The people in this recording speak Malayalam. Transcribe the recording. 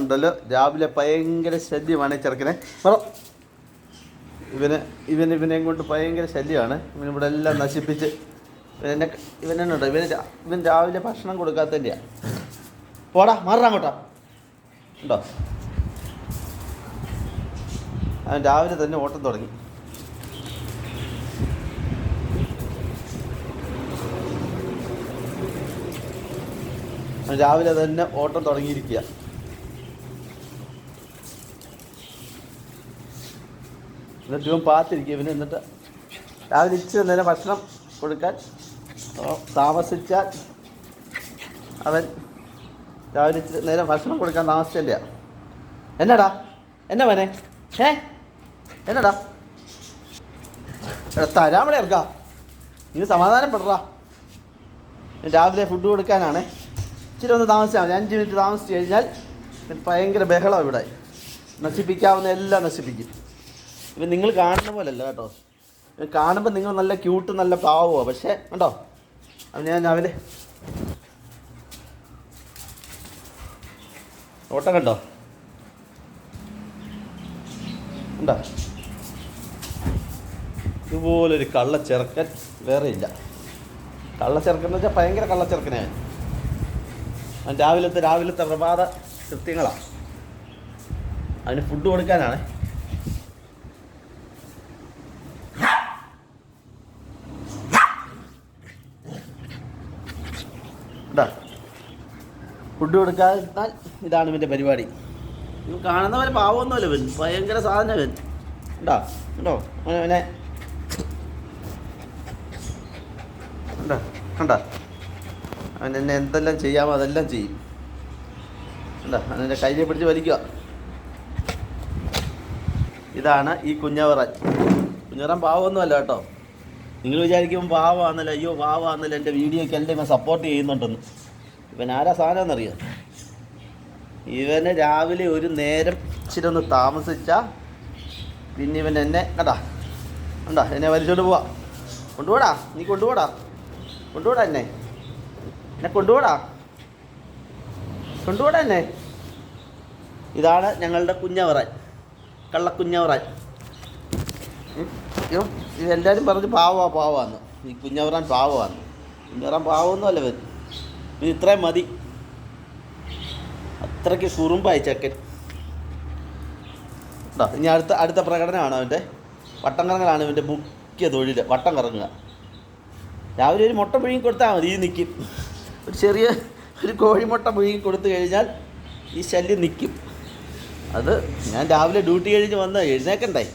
ഉണ്ടല്ലോ. രാവിലെ ഭയങ്കര ശല്യമാണ് ചെറുക്കനെ. പറ. ഇവന് ഇവൻ ഇവനെയും കൊണ്ട് ഭയങ്കര ശല്യമാണ്. ഇവൻ ഇവിടെ എല്ലാം നശിപ്പിച്ച് ഇവനെ ഉണ്ടോ? ഇവന് ഇവൻ രാവിലെ ഭക്ഷണം കൊടുക്കാത്തതിന്റെയാ പോടാ മാറാം അങ്ങോട്ടാ. ഉണ്ടോ? അവൻ രാവിലെ തന്നെ ഓട്ടം തുടങ്ങി. രാവിലെ തന്നെ ഓട്ടം തുടങ്ങിയിരിക്കുക എന്നിട്ട് ഇവൻ പാത്തിരിക്കും. ഇവന് എന്നിട്ട് രാവിലെ ഇച്ചിരി നേരം ഭക്ഷണം കൊടുക്കാൻ താമസിച്ചാൽ അവൻ രാവിലെ ഇച്ചിരി നേരം ഭക്ഷണം കൊടുക്കാൻ താമസിച്ചില്ല? എന്നടാ? എന്നാ മോനെ? ഏ? എന്നടാ? എടാ തരാമടെ ഇറക്കാ നീ സമാധാനപ്പെടറാ. രാവിലെ ഫുഡ് കൊടുക്കാനാണ്. ഇച്ചിരി ഒന്ന് താമസിച്ചാൽ മതി. അഞ്ച് മിനിറ്റ് താമസിച്ച് കഴിഞ്ഞാൽ ഭയങ്കര ബഹളം ഇവിടെ. നശിപ്പിക്കാവുന്ന എല്ലാം നശിപ്പിക്കും. ഇപ്പം നിങ്ങൾ കാണുന്ന പോലല്ല കേട്ടോ. കാണുമ്പോൾ നിങ്ങൾ നല്ല ക്യൂട്ട് നല്ല പാവമാണ് പക്ഷേ കേട്ടോ ഞാൻ രാവിലെ ഓട്ടം കണ്ടോ? ഉണ്ടോ ഇതുപോലൊരു കള്ളച്ചെറുക്കൻ വേറെ ഇല്ല. കള്ളച്ചെറുക്കൻ എന്ന് വെച്ചാൽ ഭയങ്കര കള്ളച്ചെറുക്കനെ. അവൻ രാവിലത്തെ രാവിലത്തെ പ്രഭാത കൃത്യങ്ങളാണ് അവന് ഫുഡ് കൊടുക്കാനാണ്. ഇതാ ഫുഡ് കൊടുക്കാതിരുന്നാൽ ഇതാണ് ഇവന്റെ പരിപാടി. ഇവൻ കാണുന്ന പോലെ പാവമൊന്നുമല്ല ഇവൻ. ഭയങ്കര സാധനം ഇവൻ. ഉണ്ടോ ഉണ്ടോ അവനെ അവനെ. ഉണ്ടോ കണ്ടോ? അവൻ എന്നെ എന്തെല്ലാം ചെയ്യാമോ അതെല്ലാം ചെയ്യും. ഉണ്ടാ അവനെന്റെ കയ്യെ പിടിച്ച് വലിക്കുക. ഇതാണ് ഈ കുഞ്ഞവറൻ. കുഞ്ഞവറൻ പാവമൊന്നുമല്ല കേട്ടോ. നിങ്ങൾ വിചാരിക്കുമ്പോൾ പാവാന്നല്ല അയ്യോ പാവാന്നല്ല എന്റെ വീഡിയോയ്ക്ക് എല്ലാം ഇവൻ സപ്പോർട്ട് ചെയ്യുന്നുണ്ടെന്ന്. ഇവൻ ആരാ സാധനം എന്നറിയാം ഇവന് രാവിലെ ഒരു നേരം ഇച്ചിരി ഒന്ന് താമസിച്ചാൽ പിന്നെ ഇവൻ എന്നെ കണ്ടാ ഉണ്ടാ എന്നെ വലിച്ചോണ്ട് പോവാ. കൊണ്ടുപോടാ നീ കൊണ്ടുപോടാ. കൊണ്ടുപോടാ എന്നെ. എന്നെ കൊണ്ടുപോടാ. കൊണ്ടുപോടാ എന്നെ. ഇതാണ് ഞങ്ങളുടെ കുഞ്ഞവറാൻ കള്ളക്കുഞ്ഞവറാൻ ഇതെല്ലാവരും പറഞ്ഞ് പാവാ പാവാന്ന്. ഈ കുഞ്ഞവറാൻ പാവാന്ന്. കുഞ്ഞവറാൻ പാവമൊന്നുമല്ല വരും ഇത് ഇത്രയും മതി. അത്രയ്ക്ക് കുറുമ്പായി ചെക്കൻ. ഉണ്ടോ ഇനി അടുത്ത അടുത്ത പ്രകടനമാണ് അവന്റെ. വട്ടം കറങ്ങലാണ് ഇവന്റെ മുഖ്യ തൊഴിൽ വട്ടം കറങ്ങുക. രാവിലെ ഒരു മുട്ട പുഴുങ്ങി കൊടുത്താൽ മതി ഈ നിൽക്കും ഒരു ചെറിയ ഒരു കോഴിമുട്ട പുഴുങ്ങി കൊടുത്തു കഴിഞ്ഞാൽ ഈ ശല്യം നിൽക്കും അത് ഞാൻ രാവിലെ ഡ്യൂട്ടി കഴിഞ്ഞ് വന്ന് എഴുന്നേക്കണ്ടായി